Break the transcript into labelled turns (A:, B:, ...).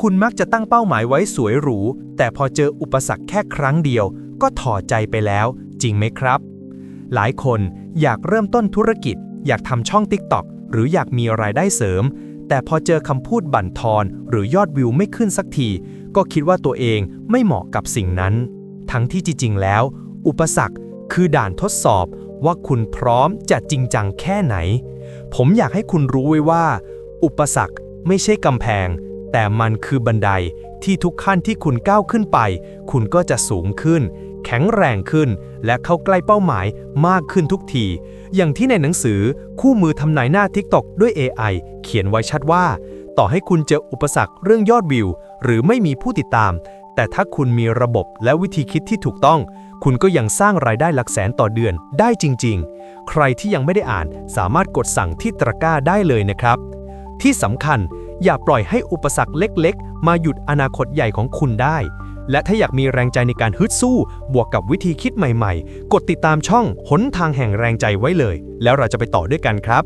A: คุณมักจะตั้งเป้าหมายไว้สวยหรู แต่พอเจออุปสรรคแค่ครั้งเดียว ก็ถอดใจไปแล้ว จริงไหมครับ หลายคนอยากเริ่มต้นธุรกิจ อยากทำช่อง TikTok หรืออยากมีรายได้เสริม แต่พอเจอคำพูดบั่นทอน หรือยอดวิวไม่ขึ้นสักที ก็คิดว่าตัวเองไม่เหมาะกับสิ่งนั้น ทั้งที่จริงๆแล้ว อุปสรรคคือด่านทดสอบว่าคุณพร้อมจะจริงจังแค่ไหน ผมอยากให้คุณรู้ไว้ว่า อุปสรรคไม่ใช่กำแพง แต่มันคือบันไดที่ทุกขั้นที่คุณก้าวขึ้นไป คุณก็จะสูงขึ้น แข็งแรงขึ้น และเข้าใกล้เป้าหมายมากขึ้นทุกที อย่างที่ในหนังสือคู่มือทำนายหน้า TikTok ด้วย AI เขียนไว้ชัดว่า ต่อให้คุณเจออุปสรรคเรื่องยอดวิว หรือไม่มีผู้ติดตาม แต่ถ้าคุณมีระบบและวิธีคิดที่ถูกต้อง คุณก็ยังสร้างรายได้หลักแสนต่อเดือนได้จริง ๆ ใครที่ยังไม่ได้อ่านสามารถกดสั่งที่ตะกร้าได้เลยนะครับ ที่สำคัญ อย่าปล่อยให้อุปสรรคเล็กๆ มาหยุดอนาคตใหญ่ของคุณได้ และถ้าอยากมีแรงใจในการฮึดสู้ บวกกับวิธีคิดใหม่ๆ กดติดตามช่องหนทางแห่งแรงใจไว้เลย แล้วเราจะไปต่อด้วยกันครับ